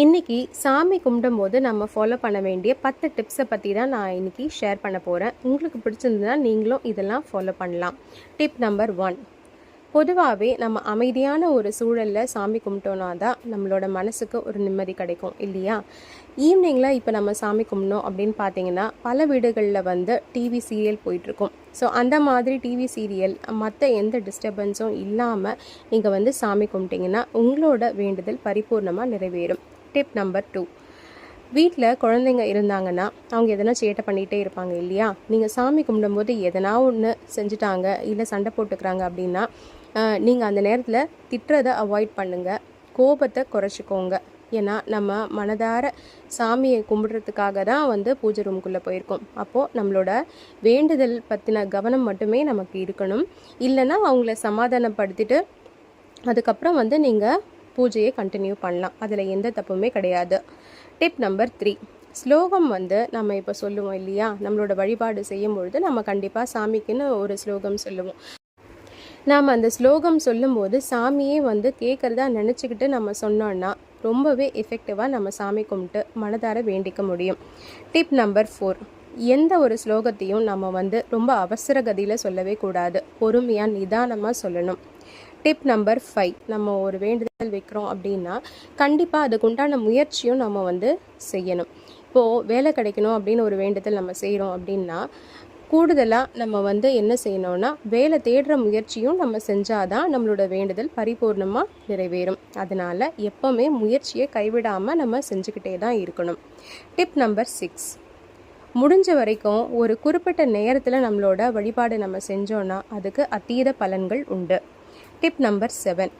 இன்றைக்கி சாமி கும்பிடும்போது நம்ம ஃபாலோ பண்ண வேண்டிய பத்து டிப்ஸை பற்றி தான் நான் இன்னைக்கு ஷேர் பண்ண போகிறேன் உங்களுக்கு பிடிச்சிருந்ததுன்னா நீங்களும் இதெல்லாம் ஃபாலோ பண்ணலாம். டிப் நம்பர் ஒன் பொதுவாகவே நம்ம அமைதியான ஒரு சூழலில் சாமி கும்பிட்டோன்னா தான் நம்மளோட மனசுக்கு ஒரு நிம்மதி கிடைக்கும் இல்லையா? ஈவினிங்கில் இப்போ நம்ம சாமி கும்பிடணும் அப்படின்னு பார்த்தீங்கன்னா பல வீடுகளில் வந்து டிவி சீரியல் போயிட்டுருக்கும் ஸோ அந்த மாதிரி டிவி சீரியல் மற்ற எந்த டிஸ்டர்பன்ஸும் இல்லாமல் நீங்கள் வந்து சாமி கும்பிட்டிங்கன்னா உங்களோட வேண்டுதல் பரிபூர்ணமாக நிறைவேறும். டிப் நம்பர் டூ வீட்டில் குழந்தைங்க இருந்தாங்கன்னா அவங்க எதனா சேட்டை பண்ணிகிட்டே இருப்பாங்க இல்லையா? நீங்கள் சாமி கும்பிடும்போது எதனா ஒன்று செஞ்சுட்டாங்க இல்லை சண்டை போட்டுக்கிறாங்க அப்படின்னா நீங்கள் அந்த நேரத்தில் திட்டுறதை அவாய்ட் பண்ணுங்கள் கோபத்தை குறைச்சிக்கோங்க. ஏன்னா நம்ம மனதார சாமியை கும்பிடுறதுக்காக தான் வந்து பூஜை ரூம்குள்ளே போயிருக்கோம். அப்போது நம்மளோட வேண்டுதல் பற்றின கவனம் மட்டுமே நமக்கு இருக்கணும். இல்லைன்னா அவங்கள சமாதானப்படுத்திட்டு அதுக்கப்புறம் வந்து நீங்கள் பூஜையை கண்டினியூ பண்ணலாம். அதில் எந்த தப்புமே கிடையாது. டிப் நம்பர் த்ரீ ஸ்லோகம் வந்து நம்ம இப்போ சொல்லுவோம் இல்லையா? நம்மளோட வழிபாடு செய்யும் பொழுது நம்ம கண்டிப்பாக சாமிக்குன்னு ஒரு ஸ்லோகம் சொல்லுவோம். நாம் அந்த ஸ்லோகம் சொல்லும்போது சாமியே வந்து கேட்குறதா நினச்சிக்கிட்டு நம்ம சொன்னோன்னா ரொம்பவே எஃபெக்டிவாக நம்ம சாமி கும்பிட்டு மனதார வேண்டிக்க முடியும். டிப் நம்பர் ஃபோர் எந்த ஒரு ஸ்லோகத்தையும் நம்ம வந்து ரொம்ப அவசர கதியில் சொல்லவே கூடாது. பொறுமையாக நிதானமாக சொல்லணும். டிப் நம்பர் ஃபைவ் நம்ம ஒரு வேண்டுதல் வைக்கிறோம் அப்படின்னா கண்டிப்பாக அதுக்கு உண்டான முயற்சியும் நம்ம வந்து செய்யணும். இப்போது வேலை கிடைக்கணும் அப்படின்னு ஒரு வேண்டுதல் நம்ம செய்கிறோம் அப்படின்னா கூடுதலாக நம்ம வந்து என்ன செய்யணும்னா வேலை தேடுற முயற்சியும் நம்ம செஞ்சால் தான் நம்மளோட வேண்டுதல் பரிபூர்ணமாக நிறைவேறும். அதனால் எப்போவுமே முயற்சியை கைவிடாமல் நம்ம செஞ்சுக்கிட்டே தான் இருக்கணும். டிப் நம்பர் சிக்ஸ் முடிஞ்ச வரைக்கும் ஒரு குறிப்பிட்ட நேரத்தில் நம்மளோட வழிபாடு நம்ம செஞ்சோன்னா அதுக்கு அதீத பலன்கள் உண்டு. டிப் நம்பர் செவன்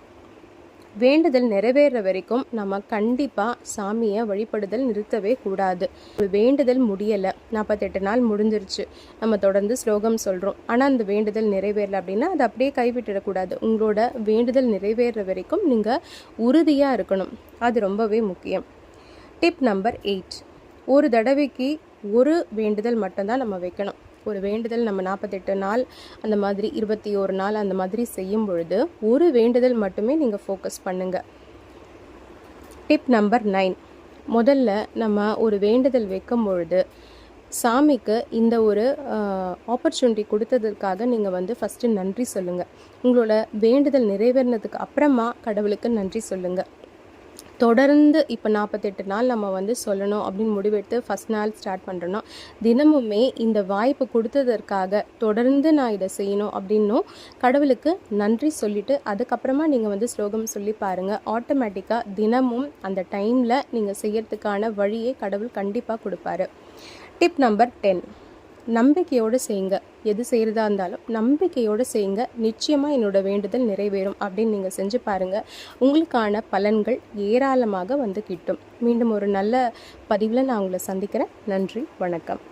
வேண்டுதல் நிறைவேற வரைக்கும் நம்ம கண்டிப்பாக சாமியை வழிபடுதல் நிறுத்தவே கூடாது. ஒரு வேண்டுதல் முடியலை நாற்பத்தெட்டு நாள் முடிஞ்சிருச்சு நம்ம தொடர்ந்து ஸ்லோகம் சொல்கிறோம் ஆனால் அந்த வேண்டுதல் நிறைவேறல அப்படின்னா அதை அப்படியே கைவிட்டுடக்கூடாது உங்களோட வேண்டுதல் நிறைவேற வரைக்கும் நீங்கள் உறுதியாக இருக்கணும். அது ரொம்பவே முக்கியம். டிப் நம்பர் எயிட் ஒரு தடவைக்கு ஒரு வேண்டுதல் மட்டும்தான் நம்ம வைக்கணும். ஒரு வேண்டுதல் நம்ம நாற்பத்தெட்டு நாள் அந்த மாதிரி இருபத்தி ஒரு நாள் அந்த மாதிரி செய்யும் பொழுது ஒரு வேண்டுதல் மட்டுமே நீங்கள் ஃபோக்கஸ் பண்ணுங்கள் டிப் நம்பர் நைன் முதல்ல நம்ம ஒரு வேண்டுதல் வைக்கும் பொழுது சாமிக்கு இந்த ஒரு ஆப்பர்ச்சுனிட்டி கொடுத்ததுக்காக நீங்கள் வந்து ஃபஸ்ட்டு நன்றி சொல்லுங்கள் உங்களோட வேண்டுதல் நிறைவேறினதுக்கு அப்புறமா கடவுளுக்கு நன்றி சொல்லுங்கள் தொடர்ந்து இப்போ நாற்பத்தெட்டு நாள் நம்ம வந்து சொல்லணும் அப்படின்னு முடிவெடுத்து ஃபஸ்ட் நாள் ஸ்டார்ட் பண்ணுறோன்னா தினமுமே இந்த வாய்ப்பு கொடுத்ததற்காக தொடர்ந்து நான் இதை செய்யணும் அப்படின்னும் கடவுளுக்கு நன்றி சொல்லிவிட்டு அதுக்கப்புறமா நீங்கள் வந்து ஸ்லோகம் சொல்லி பாருங்கள் ஆட்டோமேட்டிக்காக தினமும் அந்த டைமில் நீங்கள் செய்யறதுக்கான வழியை கடவுள் கண்டிப்பாக கொடுப்பாரு. டிப் நம்பர் டென் நம்பிக்கையோடு செய்யுங்க. எது செய்கிறதா இருந்தாலும் நம்பிக்கையோடு செய்யுங்க. நிச்சயமாக என்னோடய வேண்டுதல் நிறைவேறும் அப்படின்னு நீங்கள் செஞ்சு பாருங்கள் உங்களுக்கான பலன்கள் ஏராளமாக வந்து கிட்டும். மீண்டும் ஒரு நல்ல பதிவில் நான் உங்களை சந்திக்கிறேன். நன்றி வணக்கம்.